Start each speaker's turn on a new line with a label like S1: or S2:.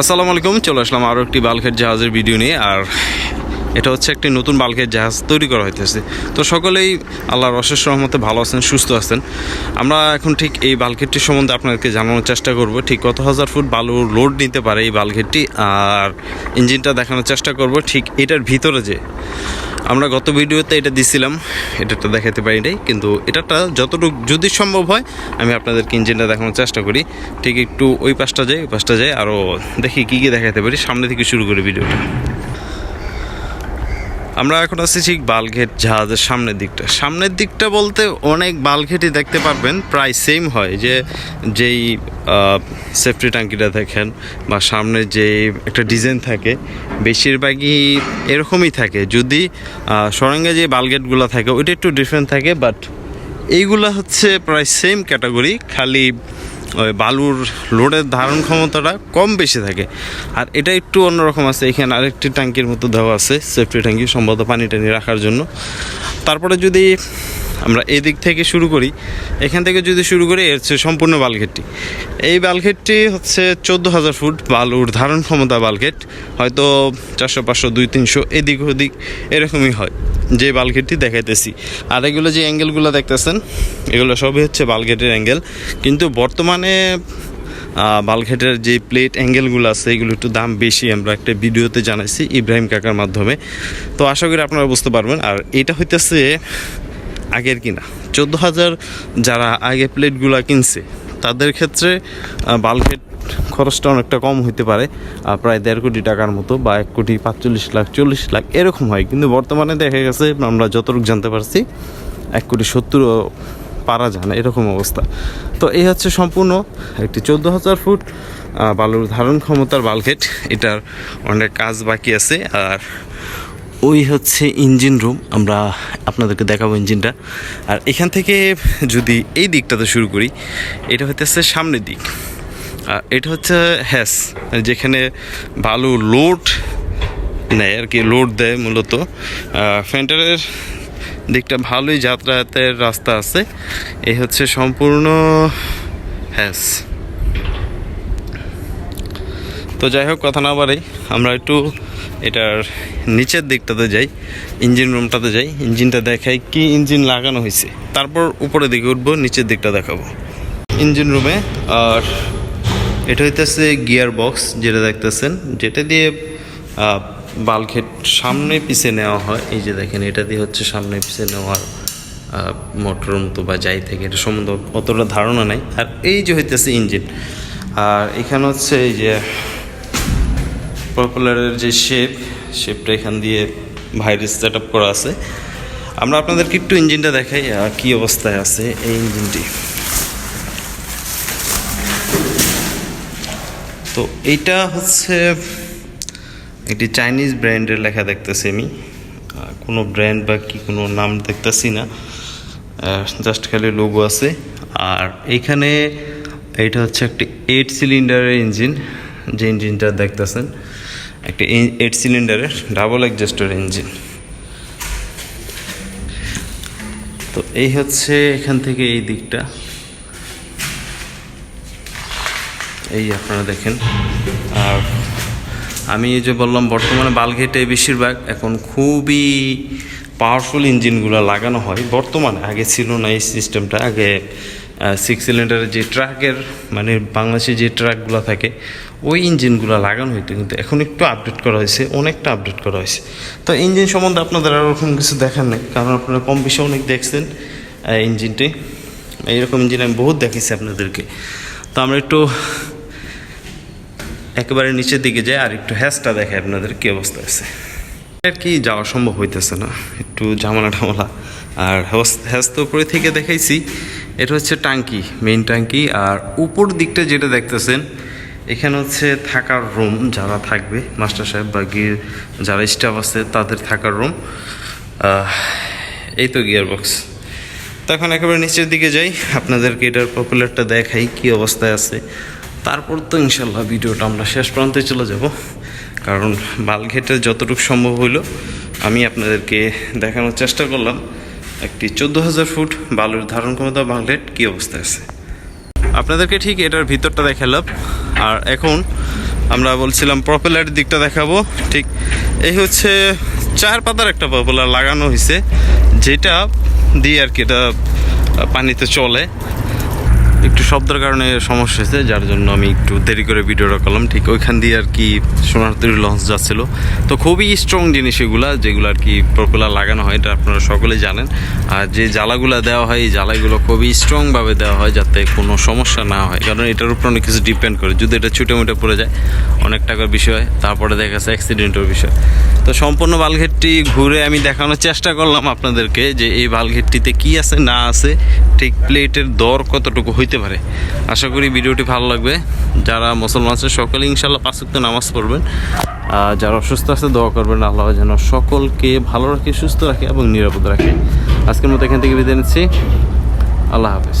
S1: আসসালামু আলাইকুম চলে আসলাম আরও একটি বাল্কের জাহাজের ভিডিও নিয়ে। আর এটা হচ্ছে একটি নতুন বাল্কের জাহাজ তৈরি করা হইতেছে। তো সকলেই আল্লাহর অশেষ রহমতে ভালো আছেন, সুস্থ আছেন। আমরা এখন ঠিক এই বাল্কেটটি সম্বন্ধে আপনাদেরকে জানানোর চেষ্টা করব। ঠিক কত হাজার ফুট বালু লোড নিতে পারে এই বাল্কেটটি আর ইঞ্জিনটা দেখানোর চেষ্টা করব। ঠিক এটার ভিতরে যে আমরা গত ভিডিওতে এটা দিছিলাম এটাটা দেখাতে পারি নাই, কিন্তু এটাটা যতটুকু যদি সম্ভব হয়, আমি আপনাদেরকে ইঞ্জিনটা দেখানোর চেষ্টা করি। ঠিক একটু ওই পাশটা যাই, ওই পাশটা যাই আরও দেখি কী কী দেখাতে পারি। সামনে থেকে শুরু করি ভিডিওটা। আমরা এখন আছি ঠিক বালঘেট জাহাজের সামনের দিকটা। সামনের দিকটা বলতে অনেক বালঘেটই দেখতে পারবেন, প্রায় সেম হয় যে যেই সেফটি ট্যাঙ্কিটা দেখেন বা সামনে যে একটা ডিজাইন থাকে, বেশিরভাগই এরকমই থাকে। যদি সরঙ্গে যে বালগেটগুলো থাকে, ওইটা একটু ডিফারেন্ট থাকে বাট এইগুলা হচ্ছে প্রায় সেম ক্যাটাগরি খালি ওই বালুর লোডের ধারণ ক্ষমতাটা কম বেশি থাকে। আর এটা একটু অন্যরকম আছে, এখানে আরেকটি ট্যাঙ্কির মতো দেওয়া আছে, সেফটি ট্যাঙ্কি, সম্ভবত পানি টানি রাখার জন্য। তারপরে যদি আমরা এই দিক থেকে শুরু করি। এখান থেকে যদি শুরু করি, এর হচ্ছে সম্পূর্ণ বালঘেটটি এই বালঘেটটি হচ্ছে চোদ্দ হাজার ফুট বালুর ধারণ ক্ষমতা বালঘেট হয়তো চারশো, পাঁচশো, দুই, তিনশো, এদিক ওদিক এরকমই হয় যে বালঘেটটি দেখাইতেছি। আর এগুলো যে অ্যাঙ্গেলগুলো দেখতেছেন, এগুলো সবই হচ্ছে বালঘেটের অ্যাঙ্গেল। কিন্তু বর্তমানে বালঘেটের যে প্লেট অ্যাঙ্গেলগুলো আছে, এগুলো একটু দাম বেশি। আমরা একটা ভিডিওতে জানাইছি ইব্রাহিম কাকার মাধ্যমে। তো আশা করি আপনারা বুঝতে পারবেন। আর এটা হইতেছে আগের কিনা। চোদ্দ হাজার যারা আগে প্লেটগুলো কিনছে, তাদের ক্ষেত্রে বালঘেট খরচটা অনেকটা কম হইতে পারে প্রায় দেড় কোটি টাকার মতো বা এক কোটি পাঁচচল্লিশ লাখ, চল্লিশ লাখ এরকম হয়। কিন্তু বর্তমানে দেখা গেছে, আমরা যতটুকু জানতে পারছি, এক কোটি সত্তর পারা যায় না, এরকম অবস্থা। তো এই হচ্ছে সম্পূর্ণ একটি চোদ্দ হাজার ফুট বালুর ধারণ ক্ষমতার বালঘেট এটার অনেক কাজ বাকি আছে, আর ওই হচ্ছে ইঞ্জিন রুম। আমরা আপনাদেরকে দেখাবো ইঞ্জিনটা। আর এখান থেকে যদি এই দিকটাতে শুরু করি, এটা হচ্ছে সামনের দিক। আর এটা হচ্ছে হ্যাস, যেখানে ভালো লোড নেয় আর কি, লোড দেয় মূলত। ফেন্টারের দিকটা ভালোই যাতায়াতের রাস্তা আছে। এই হচ্ছে সম্পূর্ণ হ্যাস। তো যাই হোক, কথা না বাড়াই, আমরা একটু এটার নিচের দিকটাতে যাই ইঞ্জিন রুমটাতে যাই ইঞ্জিনটা দেখাই কি ইঞ্জিন লাগানো হয়েছে। তারপর উপরের দিকে উঠবো, নিচের দিকটা দেখাবো। ইঞ্জিন রুমে আর এটা হইতেছে গিয়ার বক্স যেটা দেখতেছেন, যেটা দিয়ে বালখেট সামনে পিছে নেওয়া হয়। এই যে দেখেন, এটা দিয়ে হচ্ছে সামনে পিছে নেওয়ার মোটরের মতো বা যাই থেকে, এটা সম্বন্ধে অতটা ধারণা নেই। আর এই যে হইতেছে ইঞ্জিন আর এখানে হচ্ছে এই যে পপুলারের যে শেপ শেপটা এখান দিয়ে ভাইরাস সেট আপ করা আছে। আমরা আপনাদেরকে একটু ইঞ্জিনটা দেখাই কি অবস্থায় আছে এই ইঞ্জিনটি তো এইটা হচ্ছে একটি চাইনিজ ব্র্যান্ডের লেখা দেখতেছি আমি। কোনো ব্র্যান্ড বা কি কোনো নাম দেখতেছি না। জাস্ট খালি লোগো আছে। আর এইখানে এটা হচ্ছে একটি এইট সিলিন্ডারের ইঞ্জিন যে ইঞ্জিনটা দেখতেছেন। একটি এইট সিলিন্ডারের ডাবল এক্সস্টার ইঞ্জিন তো এই হচ্ছে এখান থেকে এই দিকটা। এই আপনারা দেখেন। আর আমি এই যে বললাম, বর্তমানে বালঘেটে বেশিরভাগ এখন খুবই পাওয়ারফুল ইঞ্জিনগুলো লাগানো হয়। বর্তমানে আগে ছিল না এই সিস্টেমটা আগে সিক্স সিলিন্ডারের যে ট্রাকের মানে বাংলাদেশে যে ট্রাকগুলো থাকে, ওই ইঞ্জিনগুলো লাগানো হইতো। কিন্তু এখন একটু আপডেট করা হয়েছে, অনেকটা আপডেট করা হয়েছে। তো ইঞ্জিন সম্বন্ধে আপনাদের আর ওরকম কিছু দেখার নেই, কারণ আপনারা কম বেশি অনেক দেখছেন ইঞ্জিনটি এইরকম ইঞ্জিন আমি বহুত দেখেছি আপনাদেরকে। তো আমরা একটু একেবারে নিচের দিকে যাই, আর একটু হ্যাসটা দেখে আপনাদের কি অবস্থা আছে। আর কি যাওয়া সম্ভব হইতেছে না, একটু ঝামেলা ঠামেলা আর হ্যাস তো উপরে থেকে দেখাইছি এটা হচ্ছে টাঙ্কি মেইন টাঙ্কি আর উপর দিকটা যেটা দেখতেছেন, এখানে হচ্ছে থাকার রুম যারা থাকবে, মাস্টার সাহেব বা গিয়ে যারা স্টাফ আছে, তাদের থাকার রুম এই তো গিয়ার বক্স তো এখন একেবারে নিচের দিকে যাই, আপনাদেরকে এটার পপুলারটা দেখাই কি অবস্থায় আছে। তারপর তো ইনশাল্লাহ ভিডিওটা আমরা শেষ প্রান্তে চলে যাব, কারণ বালঘেটে যতটুকু সম্ভব হইল, আমি আপনাদেরকে দেখানোর চেষ্টা করলাম। একটি চোদ্দ হাজার ফুট বালুর ধারণ ক্ষমতা বাংলেট কী অবস্থায় আছে? আপনাদেরকে ঠিক এটার ভিতরটা দেখালাম। আর এখন আমরা বলছিলাম প্রপেলার দিকটা দেখাবো। ঠিক, এই হচ্ছে চার পাতার একটা প্রপেলার লাগানো হয়েছে যেটা দিয়ে আর কি এটা পানিতে চলে। একটু শব্দের কারণে সমস্যা হয়েছে, যার জন্য আমি একটু দেরি করে ভিডিওটা করলাম। ঠিক ওইখান দিয়ে আর কি সোনারতরী লঞ্চ যাচ্ছিল। তো খুবই স্ট্রং জিনিস এগুলা, যেগুলো আর কি প্রপেলার লাগানো হয়, এটা আপনারা সকলেই জানেন। আর যে জ্বালাগুলো দেওয়া হয়, এই জ্বালাগুলো খুবই স্ট্রংভাবে দেওয়া হয়, যাতে কোনো সমস্যা না হয়। কারণ এটার উপর অনেক কিছু ডিপেন্ড করে। যদি এটা ছুটে মুটে পড়ে যায়, অনেক টাকার বিষয় তারপরে দেখা যাচ্ছে অ্যাক্সিডেন্টের বিষয়। তো সম্পূর্ণ বালঘেটটি ঘুরে আমি দেখানোর চেষ্টা করলাম আপনাদেরকে যে এই বালঘেটটিতে কি আছে, না আছে, ঠিক প্লেটের দর কতটুকু হইতে পারে। আশা করি ভিডিওটি ভালো লাগবে। যারা মুসলমান আছে সকলে ইনশাল্লাহ পাঁচ ওয়াক্ত নামাজ পড়বেন। আর যারা অসুস্থ আছে, দোয়া করবেন আল্লাহ যেন সকলকে ভালো রাখে, সুস্থ রাখে এবং নিরাপদ রাখে। আজকের মতো এখান থেকে বিদায় নিচ্ছি। আল্লাহ হাফেজ।